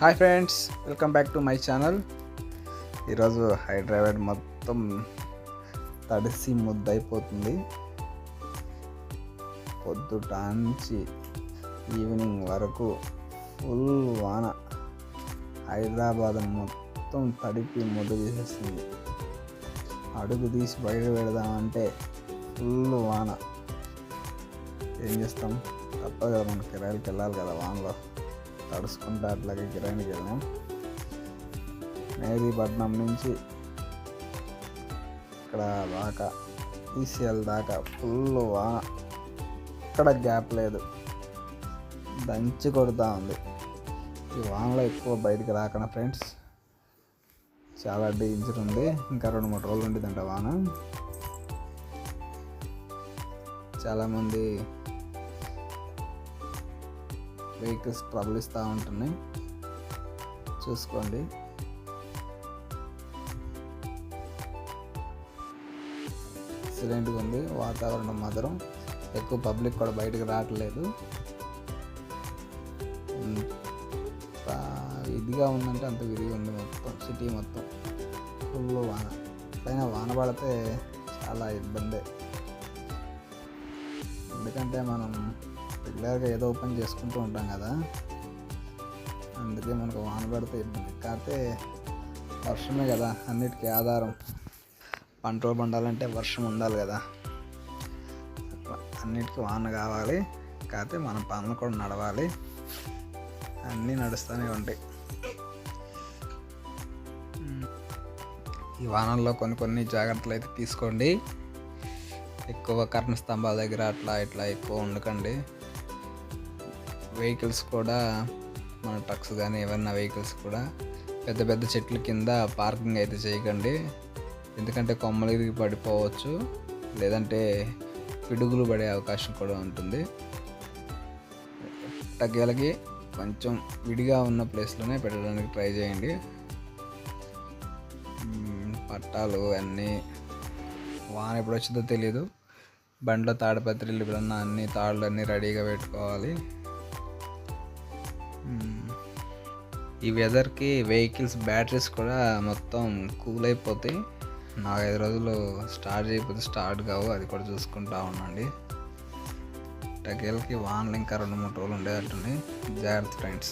Hi friends welcome back to my channel. ఈరోజు హైదరాబాద్ మొత్తం తడిసి ముద్దయిపోతుంది. పొద్దుట నుంచి ఈవినింగ్ వరకు ఫుల్ వాన. హైదరాబాద్ మొత్తం తడిపి ముద్ద తీసేస్తుంది అడుగు తీసి బయట పెడదామంటే ఫుల్ వాన. ఏం చేస్తాం? తప్పదు కదా మన కిరాయికి వెళ్ళాలి కదా వానలో. తడుచుకుంటా అట్లాగే కిరాయికి వెళ్ళాం మేదీపట్నం నుంచి ఇక్కడ దాకా ఈసీఎల్ దాకా ఫుల్ వాన ఇక్కడ గ్యాప్ లేదు. దంచి కొడుతూ ఉంది. ఈ వానలో ఎక్కువ బయటికి రాకుండా ఫ్రెండ్స్? చాలా డేంజర్ ఉంది. ఇంకా రెండు మూడు రోజులు ఉండిద్దంట వాన. చాలామంది వెహికల్స్ ట్రబుల్ ఇస్తూ ఉంటున్నాయి. చూసుకోండి. ఎక్సలెంట్గా ఉంది. వాతావరణం మాత్రం ఎక్కువ పబ్లిక్ కూడా బయటకు రావట్లేదు. ఎంత ఇదిగా ఉందంటే అంత విరిగి ఉంది మొత్తం సిటీ మొత్తం. ఫుల్ వాన. పైన వాన పడితే చాలా ఇబ్బందే. ఎందుకంటే మనం రెగ్యులర్గా ఏదో ఓపెన్ చేసుకుంటూ ఉంటాం కదా అందుకే మనకు వాన పడితే ఇబ్బంది. కాకపోతే వర్షమే కదా అన్నిటికీ ఆధారం. పంటలు పండాలంటే వర్షం ఉండాలి కదా. అన్నిటికీ వాన కావాలి కాకపోతే మన పనులు కూడా నడవాలి. అన్నీ నడుస్తూనే ఉంటాయి. ఈ వానల్లో కొన్ని కొన్ని జాగ్రత్తలు అయితే తీసుకోండి. ఎక్కువ కరెంట్ స్తంభాల దగ్గర అట్లా ఇట్లా ఎక్కువ ఉండకండి. వెహికల్స్ కూడా మన ట్రక్స్ కానీ ఏమన్నా వెహికల్స్ కూడా పెద్ద పెద్ద చెట్ల కింద పార్కింగ్ అయితే చేయకండి. ఎందుకంటే కొమ్మలు ఇరిగి పడిపోవచ్చు లేదంటే పిడుగులు పడే అవకాశం కూడా ఉంటుంది. తగ్గలకి కొంచెం విడిగా ఉన్న ప్లేస్లోనే పెట్టడానికి ట్రై చేయండి. పట్టాలు అన్నీ వాన ఎప్పుడు వచ్చిందో తెలియదు బండ్లో తాడపత్రిలు ఇప్పుడన్నా అన్ని తాళ్ళు అన్నీ రెడీగా పెట్టుకోవాలి. ఈ వెదర్కి వెహికల్స్ బ్యాటరీస్ కూడా మొత్తం కూల్ అయిపోతాయి. నాలుగైదు రోజులు స్టార్ట్ చేయకపోతే స్టార్ట్ కావు. అది కూడా చూసుకుంటా ఉండండి. టకేల్కి వాన్లు ఇంకా రెండు మూడు రోజులు ఉండేటట్టున్నాయి జాగ్రత్త ఫ్రెండ్స్